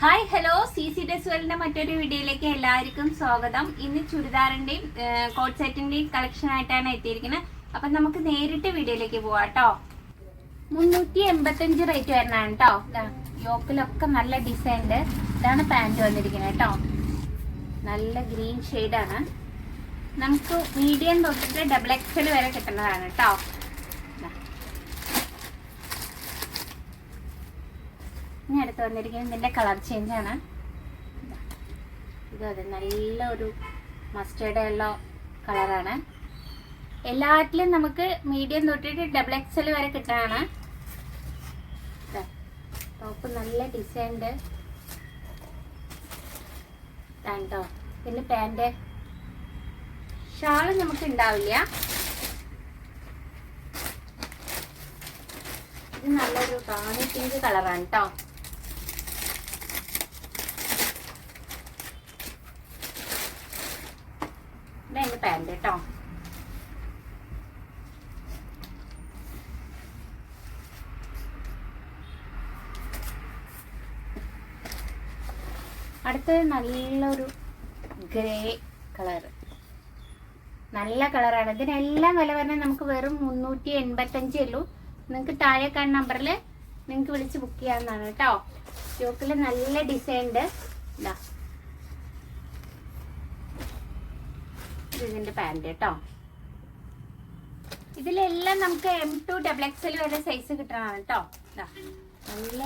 Hi hello C C ഡെസ്വലിന്റെ മറ്റൊരു വീഡിയോയിലേക്ക് എല്ലാവർക്കും സ്വാഗതം. ഇന്ന് ചുരിദാറിന്റെയും കോട്ട് സെറ്റിന്റെയും കളക്ഷൻ ആയിട്ടാണ് എത്തിയിരിക്കുന്നത്. അപ്പൊ നമുക്ക് നേരിട്ട് വീഡിയോയിലേക്ക് പോവാം കേട്ടോ മുന്നൂറ്റി എൺപത്തഞ്ച് റേറ്റ് വരുന്നതാണ് കേട്ടോ യോക്കിലൊക്കെ നല്ല ഡിസൈൻ ഉണ്ട്. ഇതാണ് പാന്റ് വന്നിരിക്കുന്നത് കേട്ടോ നല്ല ഗ്രീൻ ഷെയ്ഡാണ് നമുക്ക് മീഡിയം തൊട്ടിട്ട് ഡബിൾ എക്സൽ വരെ കിട്ടുന്നതാണ് കേട്ടോ ഇനി അടുത്ത് വന്നിരിക്കുന്നത് ഇതിന്റെ കളർ ചേഞ്ച് ആണ്. ഇതാ. അതെ നല്ല ഒരു മസ്റ്റേർഡ് യെല്ലോ കളറാണ് എല്ലാറ്റിലും നമുക്ക് മീഡിയം തൊട്ടിട്ട് ഡബിൾ എക്സൽ വരെ കിട്ടാണ് ടോപ്പ് നല്ല ഡിസൈൻഡ് കേട്ടോ പിന്നെ പാന്റ് ഷാൾ നമുക്ക് ഉണ്ടാവില്ല. ഇത് നല്ലൊരു റാണി പിങ്ക് കളറാണ് കേട്ടോ പാന്റ് കേട്ടോ അടുത്തത് നല്ലൊരു ഗ്രേ കളർ നല്ല കളറാണ് ഇതിനെല്ലാം വില പറഞ്ഞാൽ നമുക്ക് വെറും മുന്നൂറ്റി എൺപത്തഞ്ചേ ഉള്ളൂ. നിങ്ങൾക്ക് താഴെ കാണുന്ന നമ്പറിൽ നിങ്ങൾക്ക് വിളിച്ച് ബുക്ക് ചെയ്യാവുന്നതാണ് കേട്ടോ. സ്റ്റോക്കിൽ നല്ല ഡിസൈൻ ഉണ്ട്. ഇതാ ഇതിന്റെ പാന്റ് കേട്ടോ ഇതിലെല്ലാം നമുക്ക് M to double X L വരെ സൈസ് കിട്ടണമാണ് കേട്ടോ നല്ല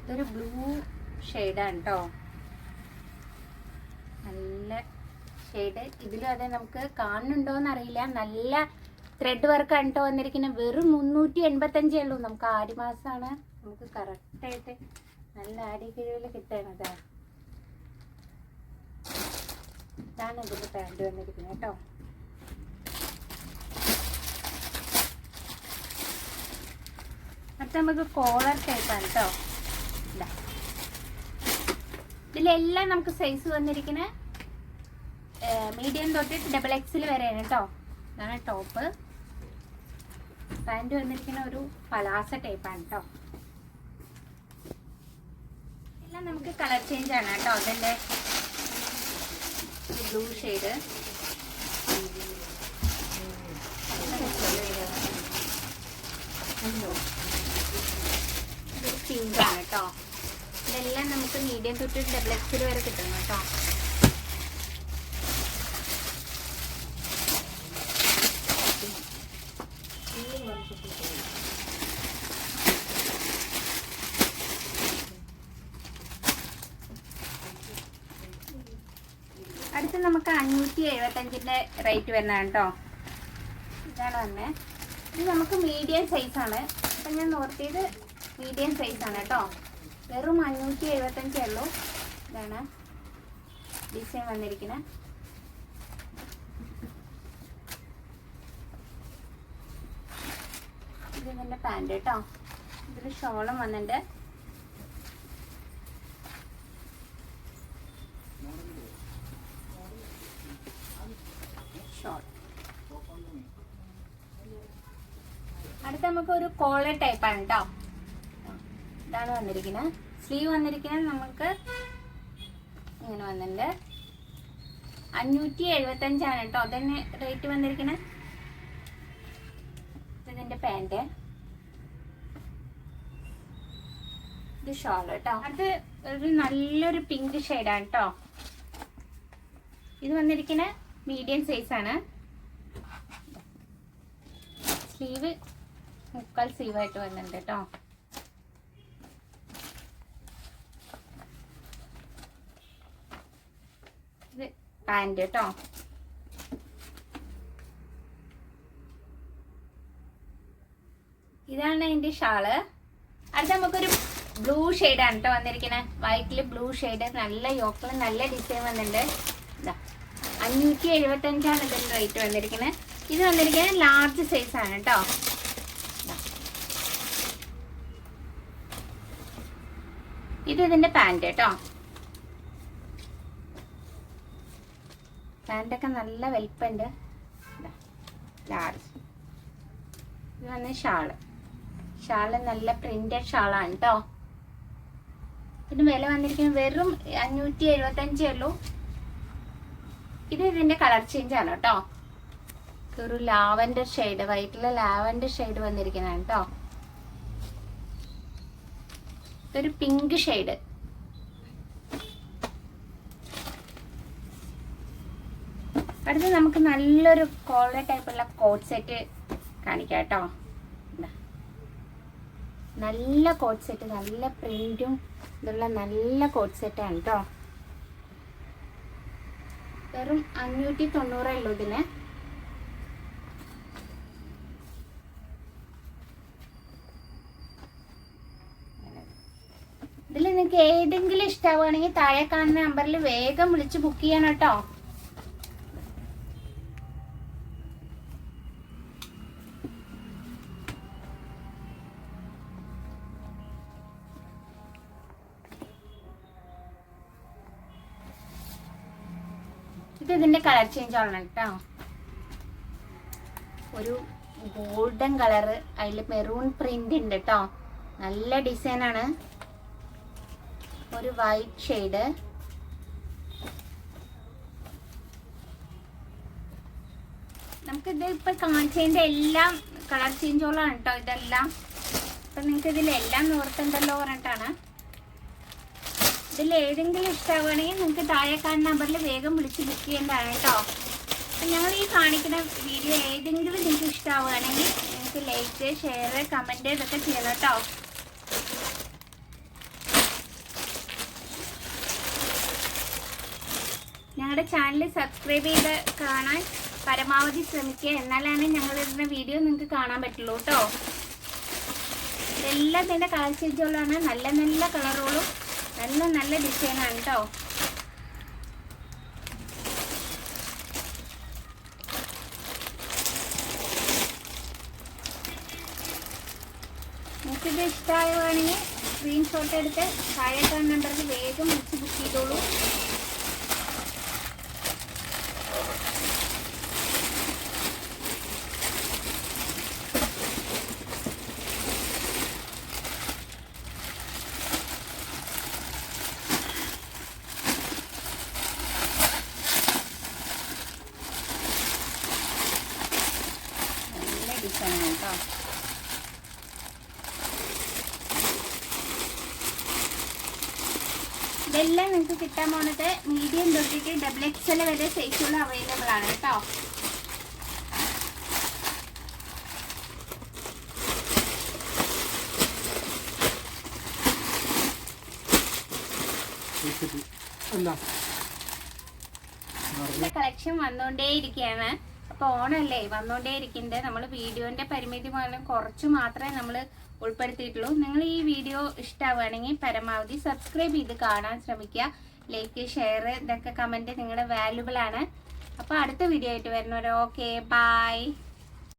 ഇതൊരു ബ്ലൂ ഷെയ്ഡാണ് കേട്ടോ നല്ല ഷെയ്ഡ് ഇതിലും അതെ നമുക്ക് കാണുന്നുണ്ടോന്ന് അറിയില്ല നല്ല ത്രെഡ് വർക്കാണ് കേട്ടോ വന്നിരിക്കുന്നത്. വെറും മുന്നൂറ്റി എൺപത്തഞ്ചേ ഉള്ളൂ. നമുക്ക് ആറ് മാസമാണ് നമുക്ക് കറക്റ്റായിട്ട് നല്ല ആടി കിഴിവിൽ കിട്ടണത് ഇതാണ് ഇതിന്റെ പാന്റ് വന്നിരിക്കുന്നത് കേട്ടോ. മറ്റേ നമുക്ക് കോളർ ടൈപ്പാണ് കേട്ടോ ഇതാ. ഇതിലെല്ലാം നമുക്ക് സൈസ് വന്നിരിക്കുന്നത് മീഡിയം തൊട്ടിട്ട് ഡബിൾ എക്സിൽ വരെയാണ് കേട്ടോ ഇതാണ് ടോപ്പ് പാന്റ് വന്നിരിക്കുന്ന ഒരു പലാസ ടൈപ്പാണ് കേട്ടോ നമുക്ക് കളർ ചേഞ്ച് ആണ് കേട്ടോ. അതിന്റെ ബ്ലൂ ഷെയ്ഡ് പിങ്ക് ആണ് കേട്ടോ. ഇതെല്ലാം നമുക്ക് മീഡിയം തൊട്ട് ഡബിൾ എക്സിൽ വരെ കിട്ടുന്നു കേട്ടോ അടുത്ത് നമുക്ക് അഞ്ഞൂറ്റി എഴുപത്തഞ്ചിന്റെ റേറ്റ് വരുന്നതാണ് കേട്ടോ. ഇതാണ് തന്നെ. ഇത് നമുക്ക് മീഡിയം സൈസാണ് ഇപ്പം ഞാൻ നോർത്തിയത് മീഡിയം സൈസാണ് കേട്ടോ. വെറും അഞ്ഞൂറ്റി എഴുപത്തഞ്ചേ ഉള്ളൂ. ഇതാണ് ഡിസൈൻ വന്നിരിക്കുന്നത്. ഇത് ഇതിന്റെ പാന്റ് കേട്ടോ. ഇതിൽ ഷോളും വന്നിട്ടുണ്ട് ഷോൾ അടുത്ത നമുക്ക് ഒരു കോളർ ടൈപ്പാണ് കേട്ടോ ഇതാണ് വന്നിരിക്കുന്നത്. സ്ലീവ് വന്നിരിക്കുന്നത് നമുക്ക് ഇങ്ങനെ വന്നിട്ടുണ്ട്. അഞ്ഞൂറ്റി എഴുപത്തഞ്ചാണ് കേട്ടോ അതന്നെ റേറ്റ് വന്നിരിക്കുന്നത്? ഇതിന്റെ പാന്റ്. ഇത് ഷോൾ കേട്ടോ അത് ഒരു നല്ലൊരു പിങ്ക് ഷെയ്ഡാണ് കേട്ടോ ഇത് വന്നിരിക്കുന്ന മീഡിയം സൈസ് ആണ് സ്ലീവ് മുക്കാൽ സീവായിട്ട് വരുന്നുണ്ട് കേട്ടോ. ഇത് പാന്റ് കേട്ടോ. ഇതാണ് അതിന്റെ ഷാൾ. അടുത്ത നമുക്കൊരു ബ്ലൂ ആണ് കേട്ടോ വന്നിരിക്കുന്നത് വൈറ്റിൽ ബ്ലൂ ഷെയ്ഡ് നല്ല യോക്കിൽ നല്ല ഡിസൈൻ വന്നിട്ടുണ്ട്. അഞ്ഞൂറ്റി എഴുപത്തഞ്ചാണ് ഇതിന്റെ റേറ്റ് വന്നിരിക്കുന്നത് ഇത് വന്നിരിക്കുന്നത് ലാർജ് സൈസ് ആണ് കേട്ടോ. ഇത് ഇതിന്റെ പാന്റ് കേട്ടോ പാന്റൊക്കെ നല്ല വലിപ്പുണ്ട്. ലാർജ് ഇത് വന്ന് ഷാൾ ഷാൾ നല്ല പ്രിന്റഡ് ഷാളാണ് കേട്ടോ ഇതിന് വില വന്നിരിക്കുന്നത് വെറും അഞ്ഞൂറ്റി എഴുപത്തഞ്ചേ ഉള്ളൂ. ഇത് ഇതിന്റെ കളർ ചേഞ്ച് ആണ് കേട്ടോ ഒരു ലാവൻഡർ ഷെയ്ഡ് വൈറ്റിലെ ലാവൻഡർ ഷെയ്ഡ് വന്നിരിക്കുന്നതാണ് കേട്ടോ ഇതൊരു പിങ്ക് ഷെയ്ഡ് അടുത്ത് നമുക്ക് നല്ലൊരു കോളർ ടൈപ്പുള്ള കോട്ട് സെറ്റ് കാണിക്കാം കേട്ടോ. നല്ല കോട്ട് സെറ്റ് നല്ല പ്രിന്റും ഇതുള്ള നല്ല കോട്ട് സെറ്റാണ് കേട്ടോ. വെറും അഞ്ഞൂറ്റി തൊണ്ണൂറേ ഉള്ളൂ ഇതിന്. നിങ്ങൾക്ക് ഏതെങ്കിലും ഇഷ്ടമാവുകയാണെങ്കിൽ താഴെ കാണുന്ന നമ്പറിൽ വേഗം വിളിച്ച് ബുക്ക് ചെയ്യണം കേട്ടോ. ഇത് ഇതിന്റെ കളർ ചേഞ്ച് ആണ് കേട്ടോ. ഒരു ഗോൾഡൻ കളർ അതിൽ മെറൂൺ പ്രിന്റ് ഉണ്ട് കേട്ടോ. നല്ല ഡിസൈനാണ് ഒരു വൈറ്റ് ഷെയ്ഡ് നമുക്ക് ഇത് ഇപ്പൊ കാണിച്ചതിന്റെ എല്ലാം കളർ ചേഞ്ചോളാണ് കേട്ടോ ഇതെല്ലാം. അപ്പൊ നിങ്ങൾക്ക് ഇതിലെല്ലാം നോർത്തുണ്ടല്ലോ പറഞ്ഞിട്ടാണ്. ഇതിൽ ഏതെങ്കിലും ഇഷ്ടമാവുകയാണെങ്കിൽ നിങ്ങൾക്ക് താഴെ കാണുന്ന നമ്പറിൽ വേഗം വിളിച്ച് ബുക്ക് ചെയ്യേണ്ടതാണ് കേട്ടോ അപ്പം ഞങ്ങൾ ഈ കാണിക്കുന്ന വീഡിയോ ഏതെങ്കിലും നിങ്ങൾക്ക് ഇഷ്ടമാവുകയാണെങ്കിൽ നിങ്ങൾക്ക് ലൈക്ക് ഷെയർ കമന്റ് ഇതൊക്കെ ചെയ്യണം കേട്ടോ ഞങ്ങളുടെ ചാനൽ സബ്സ്ക്രൈബ് ചെയ്ത് കാണാൻ പരമാവധി ശ്രമിക്കുക. എന്നാലാണ് ഞങ്ങൾ ഇടുന്ന വീഡിയോ നിങ്ങൾക്ക് കാണാൻ പറ്റുള്ളൂ കേട്ടോ. എല്ലാം തന്നെ കളർ നല്ല നല്ല കളറുകളും നല്ല നല്ല ഡിസൈനാണ് കേട്ടോ. നിങ്ങൾക്കിത് ഇഷ്ടമാവുകയാണെങ്കിൽ സ്ക്രീൻഷോട്ട് എടുത്ത് താഴെ കാണുന്ന നമ്പറിൽ വേഗം വിളിച്ച് ബുക്ക് ചെയ്തോളൂ. കേട്ടോ ഇതെല്ലാം നിങ്ങൾക്ക് കിട്ടാൻ പോണത് മീഡിയം തൊട്ടിട്ട് ഡബിൾ എക്സൽ വരെ സൈസുകൾ അവൈലബിൾ ആണ് കേട്ടോ. കളക്ഷൻ വന്നുകൊണ്ടേയിരിക്കുകയാണ് ഓണല്ലേ? വന്നുകൊണ്ടേയിരിക്കുന്നത് നമ്മൾ വീഡിയോന്റെ പരിമിതി മൂലം കുറച്ച് മാത്രമേ നമ്മൾ ഉൾപ്പെടുത്തിയിട്ടുള്ളൂ. നിങ്ങൾ ഈ വീഡിയോ ഇഷ്ടമാവുകയാണെങ്കിൽ പരമാവധി സബ്സ്ക്രൈബ് ചെയ്ത് കാണാൻ ശ്രമിക്കുക. ലൈക്ക് ഷെയർ ഇതൊക്കെ കമന്റ് നിങ്ങളുടെ വാല്യുബിൾ ആണ്. അപ്പോൾ അടുത്ത വീഡിയോ ആയിട്ട് വരുന്നവരോ ഓക്കെ ബൈ